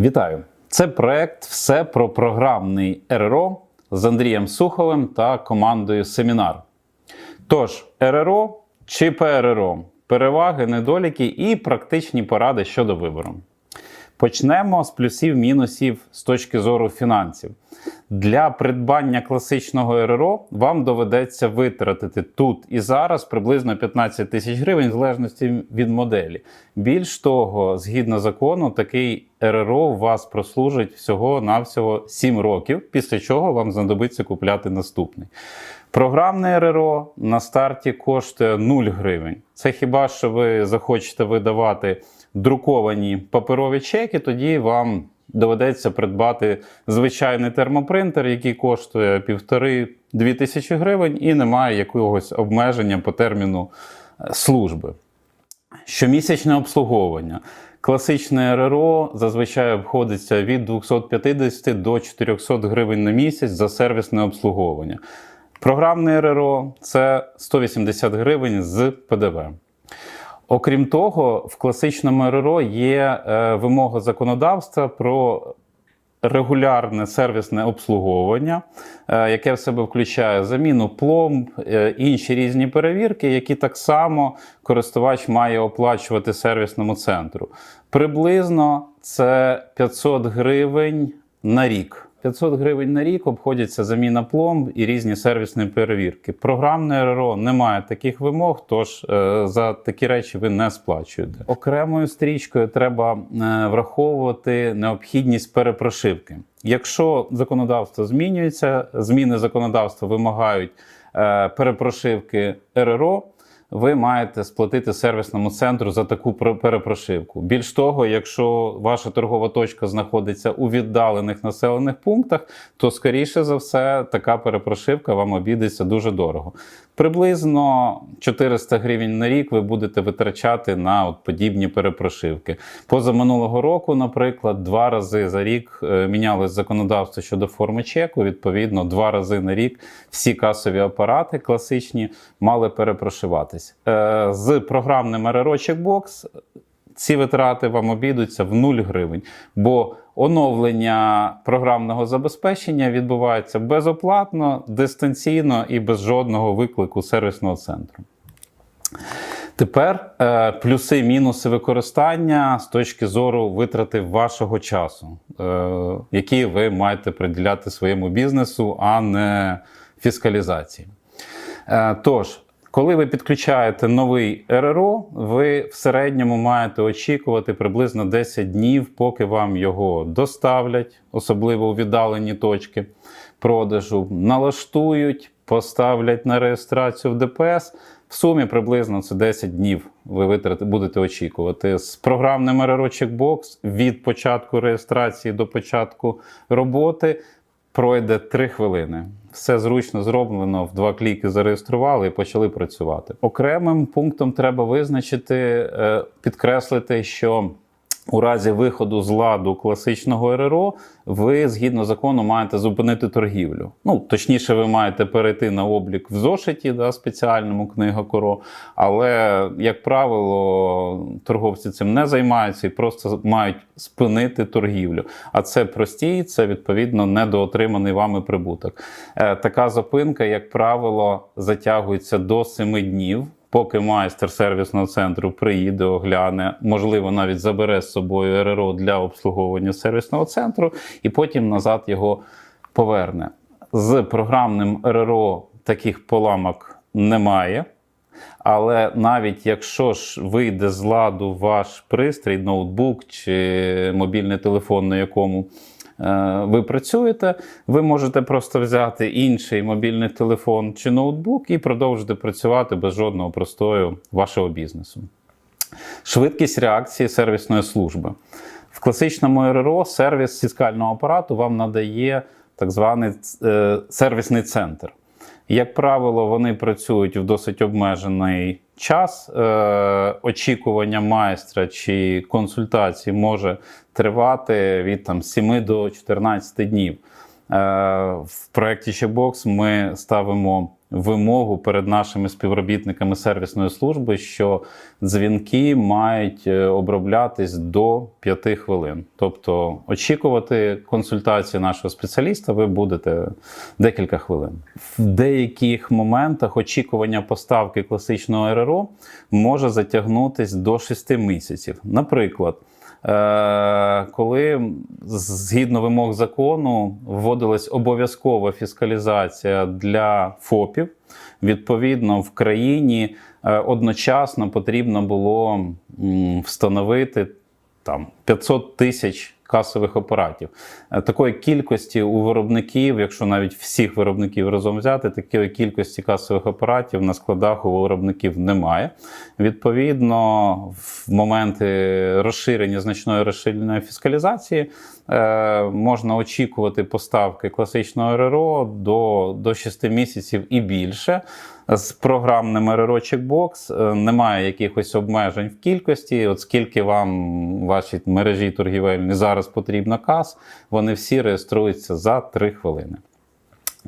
Вітаю! Це проект Все про програмний РРО з Андрієм Суховим та командою Семінар. Тож, РРО чи ПРРО переваги, недоліки і практичні поради щодо вибору. Почнемо з плюсів-мінусів з точки зору фінансів. Для придбання класичного РРО вам доведеться витратити тут і зараз приблизно 15 тисяч гривень, в залежності від моделі. Більш того, згідно закону, такий РРО у вас прослужить всього-навсього 7 років, після чого вам знадобиться купляти наступний. Програмне РРО на старті коштує 0 гривень. Це хіба що ви захочете видавати друковані паперові чеки, тоді вам доведеться придбати звичайний термопринтер, який коштує півтори-дві тисячі гривень, і немає якогось обмеження по терміну е, служби. Щомісячне обслуговування. Класичне РРО зазвичай обходиться від 250 до 400 гривень на місяць за сервісне обслуговування. Програмне РРО це 180 гривень з ПДВ. Окрім того, в класичному РРО є е, вимога законодавства про регулярне сервісне обслуговування, е, яке в себе включає заміну пломб, е, інші різні перевірки, які так само користувач має оплачувати сервісному центру. Приблизно це 500 гривень на рік. 500 гривень на рік обходяться заміна пломб і різні сервісні перевірки. Програмне РРО не має таких вимог, тож е, за такі речі ви не сплачуєте. Окремою стрічкою треба е, враховувати необхідність перепрошивки. Якщо законодавство змінюється, зміни законодавства вимагають е, перепрошивки РРО ви маєте сплатити сервісному центру за таку перепрошивку. Більш того, якщо ваша торгова точка знаходиться у віддалених населених пунктах, то скоріше за все така перепрошивка вам обійдеться дуже дорого. Приблизно 400 гривень на рік ви будете витрачати на от подібні перепрошивки. Поза минулого року, наприклад, два рази за рік е, мінялось законодавство щодо форми чеку. Відповідно, два рази на рік всі касові апарати класичні мали перепрошиватись. Е, з програмним РРО ці витрати вам обійдуться в 0 гривень. бо оновлення програмного забезпечення відбувається безоплатно, дистанційно і без жодного виклику сервісного центру. Тепер е, плюси мінуси використання з точки зору витрати вашого часу, е, які ви маєте приділяти своєму бізнесу, а не фіскалізації. Е, тож, коли ви підключаєте новий РРО, ви в середньому маєте очікувати приблизно 10 днів, поки вам його доставлять, особливо у віддалені точки продажу, налаштують, поставлять на реєстрацію в ДПС. В сумі приблизно це 10 днів ви витрати, будете очікувати. З програмним РРО Checkbox від початку реєстрації до початку роботи пройде 3 хвилини. Все зручно зроблено, в два кліки зареєстрували і почали працювати. Окремим пунктом треба визначити, е, підкреслити, що у разі виходу з ладу класичного РРО ви згідно закону маєте зупинити торгівлю. Ну точніше, ви маєте перейти на облік в зошиті, да, спеціальному книгокоро. Але, як правило, торговці цим не займаються і просто мають спинити торгівлю. А це простій, це відповідно недоотриманий вами прибуток. Е, така зупинка, як правило, затягується до 7 днів поки майстер сервісного центру приїде, огляне, можливо, навіть забере з собою РРО для обслуговування сервісного центру, і потім назад його поверне. З програмним РРО таких поламок немає. Але навіть якщо ж вийде з ладу ваш пристрій, ноутбук чи мобільний телефон, на якому ви працюєте, ви можете просто взяти інший мобільний телефон чи ноутбук і продовжити працювати без жодного простою вашого бізнесу. Швидкість реакції сервісної служби. В класичному РРО сервіс фіскального апарату вам надає так званий е, сервісний центр. Як правило, вони працюють в досить обмежений час. Е, очікування майстра чи консультації може тривати від там, 7 до 14 днів. Е, в проєкті Shebox ми ставимо вимогу перед нашими співробітниками сервісної служби, що дзвінки мають е, оброблятись до 5 хвилин. Тобто очікувати консультації нашого спеціаліста ви будете декілька хвилин. В деяких моментах очікування поставки класичного РРО може затягнутись до 6 місяців. Наприклад. Е, коли згідно вимог закону вводилась обов'язкова фіскалізація для ФОПів, відповідно в країні е, одночасно потрібно було встановити там 500 тисяч касових апаратів. Е, Такої кількості у виробників, якщо навіть всіх виробників разом взяти, такої кількості касових апаратів на складах у виробників немає. Відповідно, в моменти розширення значної розширеної фіскалізації е, можна очікувати поставки класичного РРО до, до 6 місяців і більше. З програмним РРО Checkbox е, немає якихось обмежень в кількості. От скільки вам ваші мережі торгівельні зараз потрібна кас, вони всі реєструються за 3 хвилини.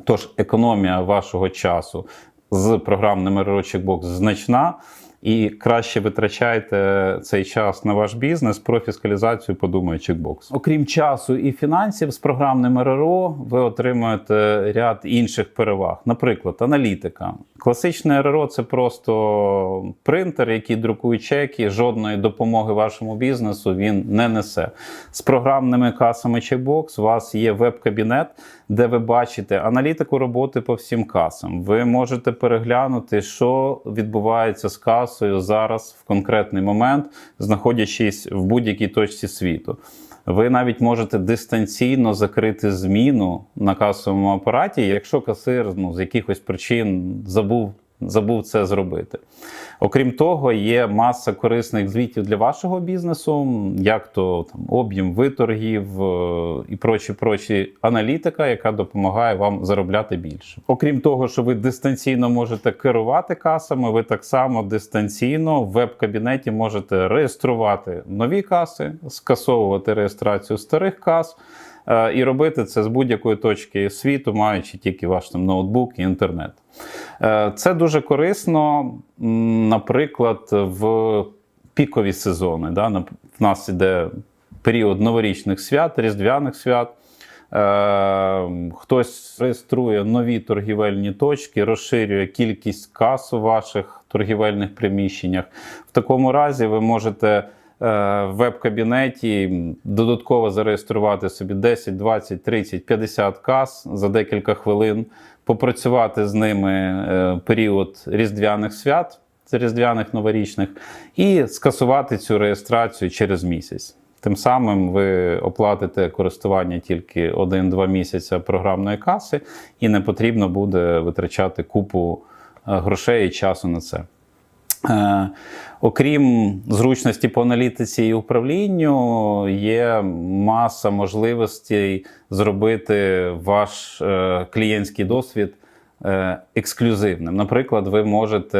Тож економія вашого часу з програмним РРО значна. І краще витрачайте цей час на ваш бізнес про фіскалізацію, подумає Checkbox. Окрім часу і фінансів, з програмним РРО ви отримуєте ряд інших переваг. Наприклад, аналітика. Класичне РРО це просто принтер, який друкує чеки. Жодної допомоги вашому бізнесу він не несе. З програмними касами Checkbox у вас є веб-кабінет, де ви бачите аналітику роботи по всім касам. Ви можете переглянути, що відбувається з касою зараз в конкретний момент, знаходячись в будь-якій точці світу. Ви навіть можете дистанційно закрити зміну на касовому апараті, якщо касир ну, з якихось причин забув. Забув це зробити. Окрім того, є маса корисних звітів для вашого бізнесу, як то там об'єм виторгів е, і прочі, прочі аналітика, яка допомагає вам заробляти більше. Окрім того, що ви дистанційно можете керувати касами, ви так само дистанційно в веб-кабінеті можете реєструвати нові каси, скасовувати реєстрацію старих кас. Е, І робити це з будь-якої точки світу, маючи тільки ваш там ноутбук і інтернет. Е, Це дуже корисно, наприклад, в пікові сезони. Да? В нас іде період новорічних свят, різдвяних свят. Е, Хтось реєструє нові торгівельні точки, розширює кількість кас у ваших торгівельних приміщеннях. В такому разі ви можете в веб-кабінеті додатково зареєструвати собі 10, 20, 30, 50 кас за декілька хвилин, попрацювати з ними е, період різдвяних свят, різдвяних новорічних, і скасувати цю реєстрацію через місяць. Тим самим ви оплатите користування тільки 1-2 місяці програмної каси, і не потрібно буде витрачати купу е, грошей і часу на це. Е, окрім зручності по аналітиці і управлінню, є маса можливостей зробити ваш е, клієнтський досвід е, ексклюзивним. Наприклад, ви можете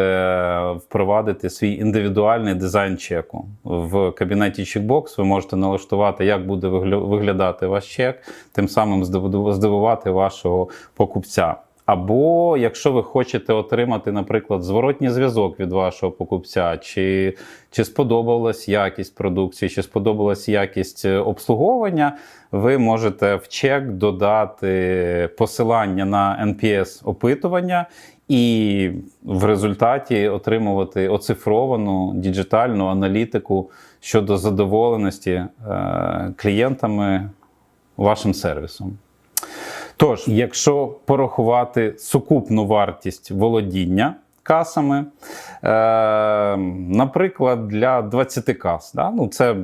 впровадити свій індивідуальний дизайн чеку в кабінеті Checkbox. Ви можете налаштувати, як буде вигля- виглядати ваш чек, тим самим здиву- здивувати вашого покупця. Або якщо ви хочете отримати, наприклад, зворотній зв'язок від вашого покупця, чи, чи сподобалась якість продукції, чи сподобалась якість е, обслуговування, ви можете в чек додати посилання на NPS опитування і в результаті отримувати оцифровану діджитальну аналітику щодо задоволеності е, клієнтами вашим сервісом. Тож, якщо порахувати сукупну вартість володіння касами, е, наприклад, для 20 кас, да? ну, це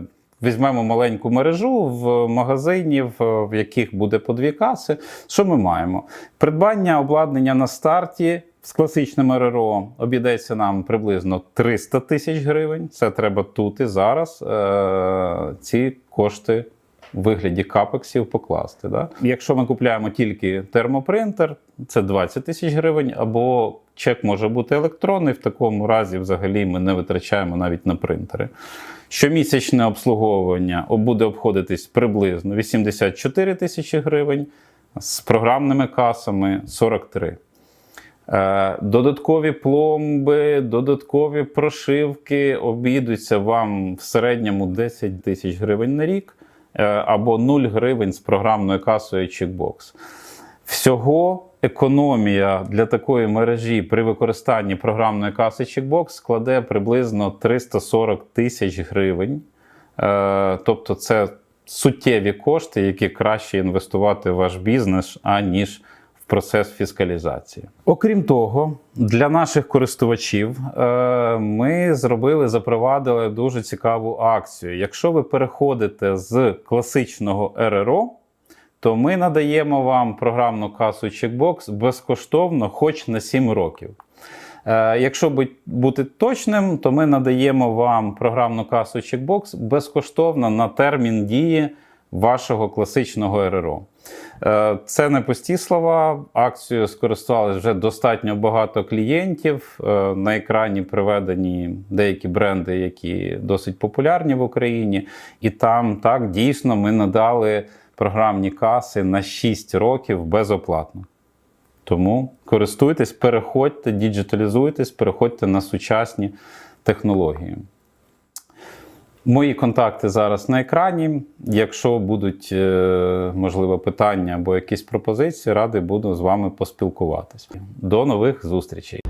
візьмемо маленьку мережу в магазинів, е, в яких буде по дві каси. Що ми маємо? Придбання обладнання на старті. З класичним РРО обійдеться нам приблизно 300 тисяч гривень. Це треба тут і зараз е, ці кошти вигляді капексів покласти. Да? Якщо ми купуємо тільки термопринтер, це 20 тисяч гривень, або чек може бути електронний. В такому разі, взагалі, ми не витрачаємо навіть на принтери. Щомісячне обслуговування буде обходитись приблизно 84 тисячі гривень, з програмними касами 43. Е, Додаткові пломби, додаткові прошивки обійдуться вам в середньому 10 тисяч гривень на рік або 0 гривень з програмною касою Checkbox. Всього економія для такої мережі при використанні програмної каси Checkbox складе приблизно 340 тисяч гривень. Е, Тобто, це суттєві кошти, які краще інвестувати в ваш бізнес, аніж процес фіскалізації. Окрім того, для наших користувачів е, ми зробили, запровадили дуже цікаву акцію. Якщо ви переходите з класичного РРО, то ми надаємо вам програмну касу Checkbox безкоштовно, хоч на 7 років. Е, Якщо бути точним, то ми надаємо вам програмну касу Checkbox безкоштовно на термін дії вашого класичного РРО. Е, Це не пусті слова. Акцією скористалися вже достатньо багато клієнтів. Е, На екрані приведені деякі бренди, які досить популярні в Україні. І там так дійсно ми надали програмні каси на 6 років безоплатно. Тому користуйтесь, переходьте, діджиталізуйтесь, переходьте на сучасні технології. Мої контакти зараз на екрані. Якщо будуть, е, можливо, питання або якісь пропозиції, радий буду з вами поспілкуватись. До нових зустрічей!